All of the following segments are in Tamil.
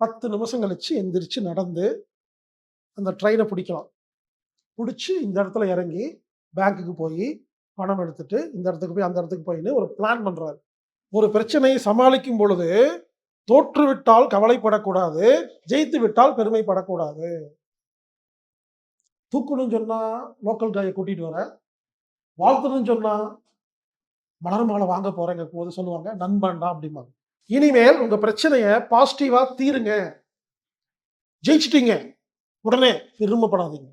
பத்து நிமிஷம் கழிச்சு எந்திரிச்சு நடந்து அந்த ட்ரெயினை பிடிக்கலாம். பிடிச்சி இந்த இடத்துல இறங்கி பேங்க்குக்கு போய் பணம் எடுத்துட்டு இந்த இடத்துக்கு போய் அந்த இடத்துக்கு போயின்னு ஒரு பிளான் பண்றாரு. ஒரு பிரச்சனையை சமாளிக்கும் பொழுது தோற்றுவிட்டால் கவலைப்படக்கூடாது ஜெயித்து விட்டால் பெருமைப்படக்கூடாது. தூக்கணும்னு சொன்னா லோக்கல் காயை கூட்டிட்டு வர வாழ்த்தணும்னு சொன்னா மலர் மாலை வாங்க போறேங்க போது சொல்லுவாங்க நண்பன்டா அப்படிம்பாங்க. இனிமேல் உங்க பிரச்சனையை பாசிட்டிவா தீருங்க. ஜெயிச்சிட்டீங்க. உடனே பெருமைப்படாதீங்க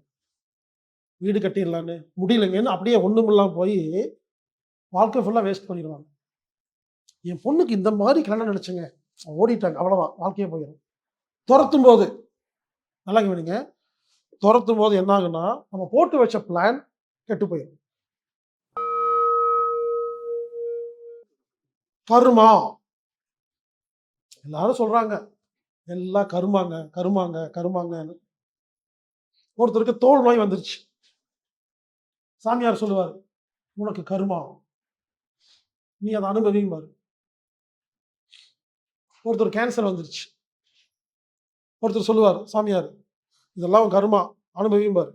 வீடு கட்டிடலான்னு முடியலைங்கன்னு அப்படியே ஒண்ணுமில்லாம் போய் வாழ்க்கை ஃபுல்லாக வேஸ்ட் பண்ணிடுவாங்க. என் பொண்ணுக்கு இந்த மாதிரி கல்யாணம் நினைச்சேங்க. ஓடிட்டாங்க. அவ்வளோதான் வாழ்க்கையே போயிடும் துரத்தும் போது நல்லா கவனிங்க. துரத்தும் போது என்ன ஆகுன்னா நம்ம போட்டு வச்ச பிளான் கெட்டு போயிடும் கருமா எல்லாரும் சொல்றாங்க. எல்லாம் கருமாங்க கருமாங்க கருமாங்கன்னு. ஒருத்தருக்கு தோல் நோய் வந்துருச்சு. சாமியார் சொல்லுவார் உனக்கு கருமா. நீ அதை அனுபவிம்பாரு ஒருத்தர் கேன்சர் வந்துருச்சு. ஒருத்தர் சொல்லுவார் சாமியார் இதெல்லாம் உன் கர்மா அனுபவிம்பார்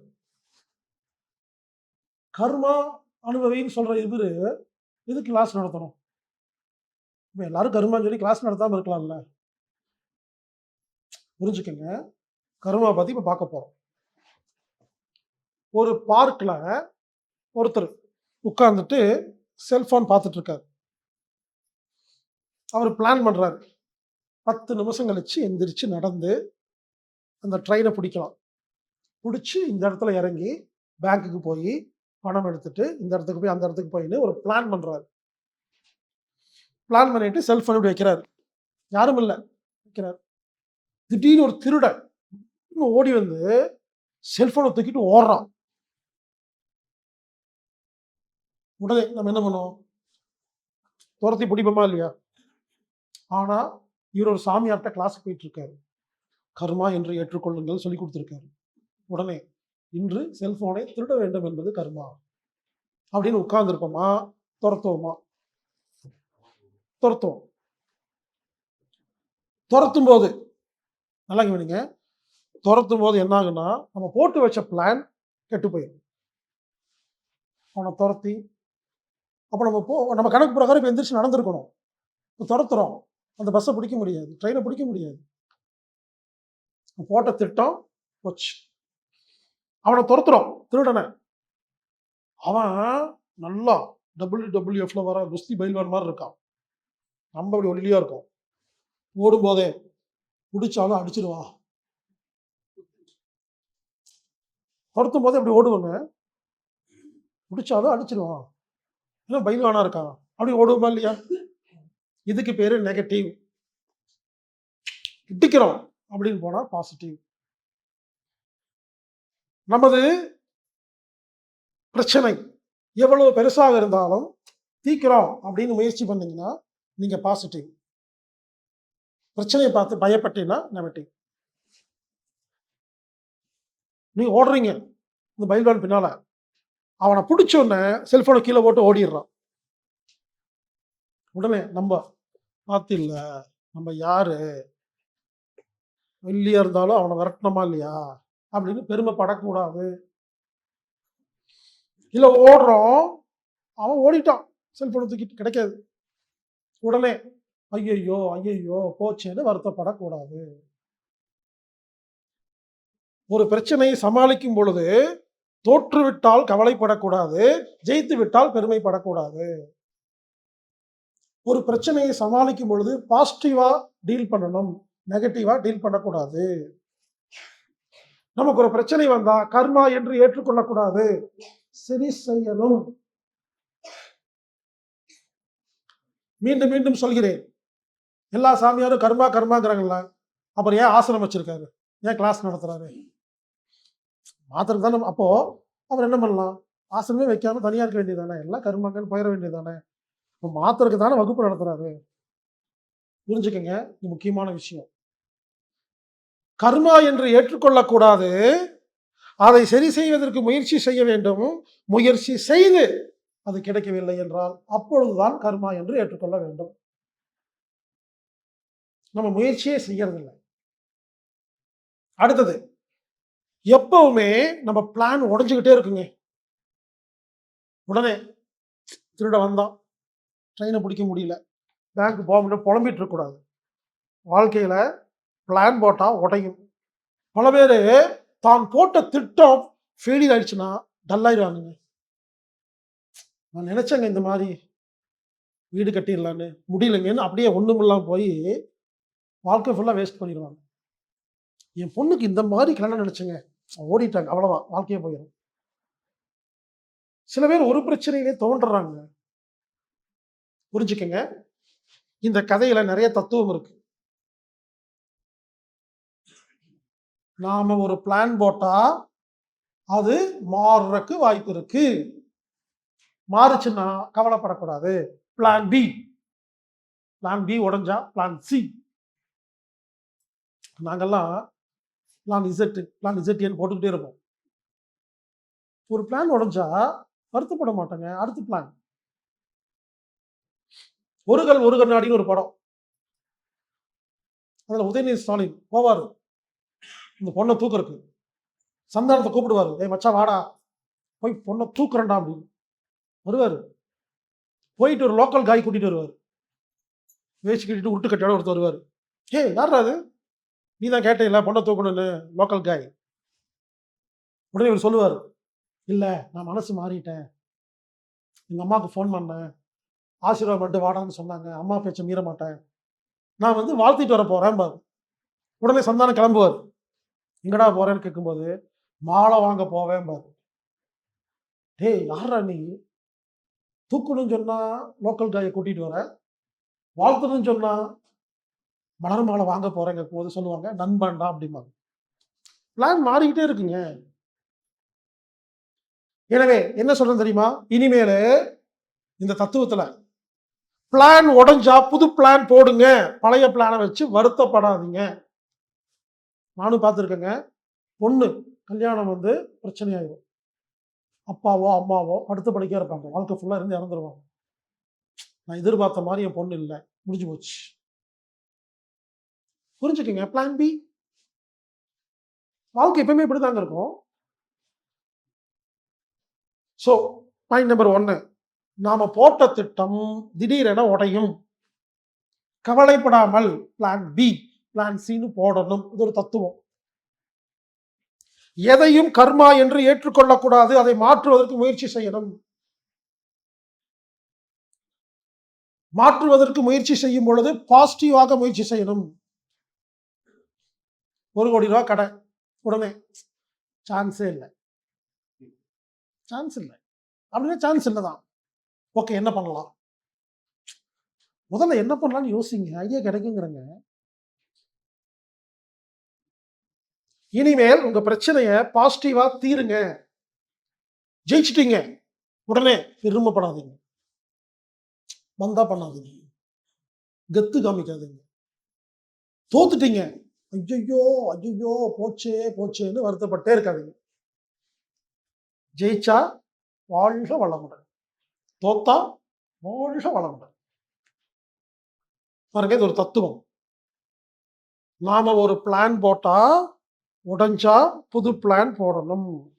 கர்மா அனுபவின்னு சொல்ற இவரு எதுக்கு கிளாஸ் நடத்தணும்? இப்போ எல்லாரும் கருமான்னு சொல்லி கிளாஸ் நடத்தாம இருக்கலாம்ல. புரிஞ்சுக்கங்க. கருமா பற்றி இப்போ பார்க்க போறோம். ஒரு பார்க்கில் ஒருத்தர் உட்கார்ந்துட்டு செல்ஃபோன் பார்த்துட்டு இருக்காரு. அவர் பிளான் பண்றாரு. பத்து நிமிஷம் கழிச்சு எந்திரிச்சு நடந்து அந்த ட்ரெயினை பிடிக்கலாம். பிடிச்சி இந்த இடத்துல இறங்கி பேங்க்குக்கு போய் பணம் எடுத்துட்டு இந்த இடத்துக்கு போய் அந்த இடத்துக்கு போயின்னு ஒரு பிளான் பண்ணுறாரு பிளான் பண்ணிட்டு செல்ஃப் இப்படி வைக்கிறார். யாரும் இல்லை. வைக்கிறார். திடீர்னு ஒரு திருடன் ஓடி வந்து செல்ஃபோனை தூக்கிட்டு ஓடுறான். உடனே நம்ம என்ன பண்ணுவோம்? துரத்தி பிடிப்போமா இல்லையா? ஆனால் இவர் ஒரு சாமியார்கிட்ட கிளாஸுக்கு போயிட்டு இருக்காரு. கர்மா என்று ஏற்றுக்கொள்ளுங்கள் சொல்லி கொடுத்துருக்காரு. உடனே இன்று செல்போனை திருட வேண்டும் என்பது கர்மா. அப்படின்னு உட்கார்ந்துருப்போமா? துரத்துவோமா? துரத்துவோம். துரத்தும் போது நல்லா கவனிங்க. துரத்தும் போது என்ன ஆகுன்னா நம்ம போட்டு வச்ச பிளான் கெட்டு போயிடும் அவனை துரத்தி அப்போ நம்ம போ நம்ம கணக்கு பிரகாரம் இப்போ எந்திரிச்சு நடந்திருக்கணும். இப்போ துரத்துறோம். அந்த பஸ்ஸை பிடிக்க முடியாது. ட்ரெயினை பிடிக்க முடியாது. போட்ட திட்டம் போச்சு. அவனை துரத்துறோம். திருடனை. அவன் நல்லா டபிள்யூ டபிள்யூஎஃப்ல வர குஸ்தி பயில்வான் மாதிரி இருக்கான். நம்ம அப்படி ஒல்லியாக இருக்கும். ஓடும்போதே பிடிச்சாலும் அடிச்சிருவா. படுத்தும் போதே அப்படி ஓடுவாங்க பிடிச்சாலும் அடிச்சிருவான் இல்லை பயில்வானா இருக்கான் அப்படி ஓடுவோமா இல்லையா? இதுக்கு பேரு நெகட்டிவ் இட்டிக்கிறோம் அப்படின்னு போனா பாசிட்டிவ் நமது பிரச்சனை எவ்வளவு பெருசாக இருந்தாலும் தீக்கிறோம் அப்படின்னு முயற்சி பண்ணீங்கன்னா நீங்கள் பாசிட்டிவ் பிரச்சனையை பார்த்து பயப்பட்டீங்கன்னா நெகட்டிவ் நீ ஓடுறீங்க. இந்த பயில்வான் பின்னால. அவனை பிடிச்ச உடனே செல்போனை கீழே போட்டு ஓடிடுறான். உடனே நம்ம பார்த்து இல்லை. நம்ம யாரு? வெள்ளியா இருந்தாலும் அவனை விரட்டணுமா இல்லையா? அப்படின்னு பெருமை படக்கூடாது. இல்லை ஓடுறோம் அவன் ஓடிட்டான். செல்போனை தூக்கிட்டு கிடைக்காது. உடனே ஐயையோ ஐயையோ போச்சேன்னு வருத்தப்படக்கூடாது. ஒரு பிரச்சனையை சமாளிக்கும் பொழுது தோற்றுவிட்டால் கவலைப்படக்கூடாது ஜெயித்து விட்டால் பெருமைப்படக்கூடாது. ஒரு பிரச்சனையை சமாளிக்கும் பொழுது பாசிட்டிவா டீல் பண்ணணும் நெகட்டிவா டீல் பண்ணக்கூடாது. நமக்கு ஒரு பிரச்சனை வந்தா கர்மா என்று ஏற்றுக்கொள்ளக்கூடாது. சரி செய்யணும். மீண்டும் மீண்டும் சொல்கிறேன். எல்லா சாமியாரும் கர்மா கர்மாங்கிறாங்கல்ல அப்புறம் ஏன் ஆசனம் வச்சிருக்காரு? ஏன் கிளாஸ் நடத்துறாரு? மாத்திரம் தானே அப்போ அவர் என்ன பண்ணலாம்? ஆசனமே வைக்காம தனியா இருக்க வேண்டியதானே எல்லாம் கர்மாக்கள் போயிட வேண்டியதானே இப்போ மாத்திரக்கு தானே வகுப்பு நடத்துறாரு. புரிஞ்சுக்கங்க இது முக்கியமான விஷயம். கர்மா என்று ஏற்றுக்கொள்ளக்கூடாது. அதை சரி செய்வதற்கு முயற்சி செய்ய வேண்டும். முயற்சி செய்து அது கிடைக்கவில்லை என்றால் அப்பொழுதுதான் கர்மா என்று ஏற்றுக்கொள்ள வேண்டும். நம்ம முயற்சியே செய்யறதில்லை. அடுத்தது எப்பவுமே நம்ம பிளான் உடைஞ்சுக்கிட்டே இருக்குங்க. உடனே திருட வந்தான். ட்ரெயினை பிடிக்க முடியல. பேங்க் போக முடியல புலம்பிட்டு இருக்கக்கூடாது வாழ்க்கையில பிளான் போட்டால் உடையும். பல பேர் தான் போட்ட திட்டம் ஃபெயிலியர் ஆயிடுச்சுன்னா டல்லாயிடுவானுங்க நான் நினைச்சேங்க இந்த மாதிரி வீடு கட்டிடலான்னு. முடியலைங்கன்னு அப்படியே ஒண்ணுமில்லாம போய் வாழ்க்கை ஃபுல்லாக வேஸ்ட் பண்ணிடுவாங்க. என் பொண்ணுக்கு இந்த மாதிரி கல்யாணம் நினைச்சேங்க. ஓடிட்டாங்க. அவ்வளோதான் வாழ்க்கையே போயிடும் சில பேர் ஒரு பிரச்சனையிலே தோன்றுறாங்க. புரிஞ்சுக்கங்க. இந்த கதையில நிறைய தத்துவம் இருக்கு. நாம ஒரு பிளான் போட்டா அது மாறுறதுக்கு வாய்ப்பு இருக்கு. மாறுச்சுன்னா கவலைப்படக்கூடாது. பிளான் பி பிளான் பி உடைஞ்சா பிளான் சி நாங்கெல்லாம் பிளான் இசட் பிளான் இசட்னு போட்டுக்கிட்டே இருப்போம். ஒரு பிளான் உடஞ்சா வருத்தப்பட மாட்டாங்க. அடுத்த பிளான் ஒரு கல் ஒரு கண்ணாடின்னு ஒரு படம். அதில் உதயநிதி ஸ்டாலின் போவார். இந்த பொண்ணை தூக்குறதுக்கு. சந்தானத்தை கூப்பிடுவாரு. ஏய் மச்சா வாடா. போய் பொண்ணை தூக்குறேன்டா அப்படின்னு. வருவார். போயிட்டு ஒரு லோக்கல் காய் கூட்டிகிட்டு வருவார். வேஷ்டி கட்டிட்டு உருட்டு கட்டியோட ஒருத்தர் வருவார். ஏ யாரா அது? நீ தான் கேட்டீங்களா பொண்ணை தூக்கணும்னு லோக்கல் காய் உடனே இவர் சொல்லுவார். இல்லை நான் மனசு மாறிட்டேன். எங்கள் அம்மாவுக்கு ஃபோன் பண்ணேன். ஆசீர்வாதம் பண்ணிட்டு வாடான்னு சொன்னாங்க. அம்மா பேச்சை மீற மாட்டேன். நான் வந்து வாழ்த்திட்டு வர போகிறேன் பாரு. உடனே சந்தானம் கிளம்புவார். எங்கடா போகிறேன்னு கேட்கும்போது மாலை வாங்க போவேன் பாரு. டேய் யாரா நீ? தூக்கணும்னு சொன்னால் லோக்கல் காயை கூட்டிகிட்டு வரேன் வாழ்த்தணும்னு சொன்னால் மலர் மாலை வாங்க போகிறேங்க போது சொல்லுவாங்க. நண்பன்டா அப்படிம்பாங்க. பிளான் மாறிக்கிட்டே இருக்குங்க. எனவே என்ன சொல்றேன் தெரியுமா? இனிமேல் இந்த தத்துவத்தில் பிளான் உடஞ்சா புது பிளான் போடுங்க. பழைய பிளானை வச்சு வருத்தப்படாதீங்க. நானும் பார்த்துருக்கேங்க. பொண்ணு கல்யாணம் வந்து பிரச்சனையாயிடும் அப்பாவோ அம்மாவோ அடுத்த படிக்க இருப்பாங்க. வாழ்க்கை ஃபுல்லாக இருந்து இறந்துருவாங்க. நான் எதிர்பார்த்த மாதிரி என் பொண்ணு இல்லை. முடிஞ்சு போச்சு. புரிஞ்சுக்கோங்க. பிளான் பி வாழ்க்கை எப்பவுமே இப்படி தாங்க இருக்கும். ஸோ பாயிண்ட் நம்பர் ஒன்று நாம் போட்ட திட்டம் திடீரென உடையும். கவலைப்படாமல் பிளான் பி பிளான் சின்னு போடணும். இது ஒரு தத்துவம். எதையும் கர்மா என்று ஏற்றுக்கொள்ளக்கூடாது. அதை மாற்றுவதற்கு முயற்சி செய்யணும். மாற்றுவதற்கு முயற்சி செய்யும் பொழுது பாசிட்டிவாக முயற்சி செய்யணும். ஒரு கோடி ரூபா கடை. உடனே சான்ஸே இல்லை. சான்ஸ் இல்லை. அப்படின்னா சான்ஸ் இல்லை தான் ஓகே என்ன பண்ணலாம்? முதல்ல என்ன பண்ணலாம்னு யோசிங்க. ஐடியா கிடைக்குங்கிறங்க. இனிமேல் உங்க பிரச்சனைய பாசிட்டிவா தீருங்க. ஜெயிச்சிட்டீங்க. உடனே பெருமைப்படாதீங்க வந்தா பண்ணாதீங்க. கத்து காமிக்காதீங்க. தோத்துட்டீங்க. ஐயோ ஐயோ போச்சே போச்சேன்னு வருத்தப்பட்டே இருக்காதீங்க. ஜெயிச்சா வாழ்க வளமுடன். தோத்தா வாழ்க வளமுடன். பாருங்க இது ஒரு தத்துவம். நாம ஒரு பிளான் போட்டா உடைஞ்சா புது பிளான் போடணும்.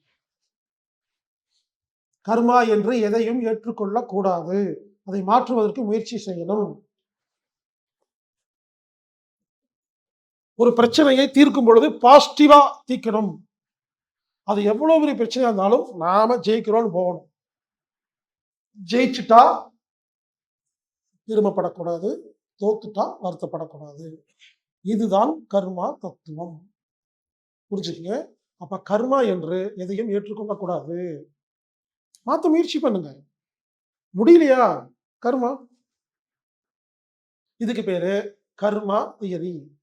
கர்மா என்று எதையும் ஏற்றுக்கொள்ளக்கூடாது அதை மாற்றுவதற்கு முயற்சி செய்யணும். ஒரு பிரச்சனையை தீர்க்கும் பொழுது பாசிட்டிவா தீர்க்கணும். அது எவ்வளவு பெரிய பிரச்சனையா இருந்தாலும் நாம ஜெயிக்கிறோம்னு போகணும். ஜெயிச்சுட்டா திரும்பப்படக்கூடாது தோத்துட்டா வருத்தப்படக்கூடாது. இதுதான் கர்மா தத்துவம். புரிஞ்சுக்கங்க. அப்ப கர்மா என்று எதையும் ஏற்றுக்கொள்ளக்கூடாது. மாத்த முயற்சி பண்ணுங்க. முடியலையா? கர்மா? இதுக்கு பேரு கர்மா தியரி.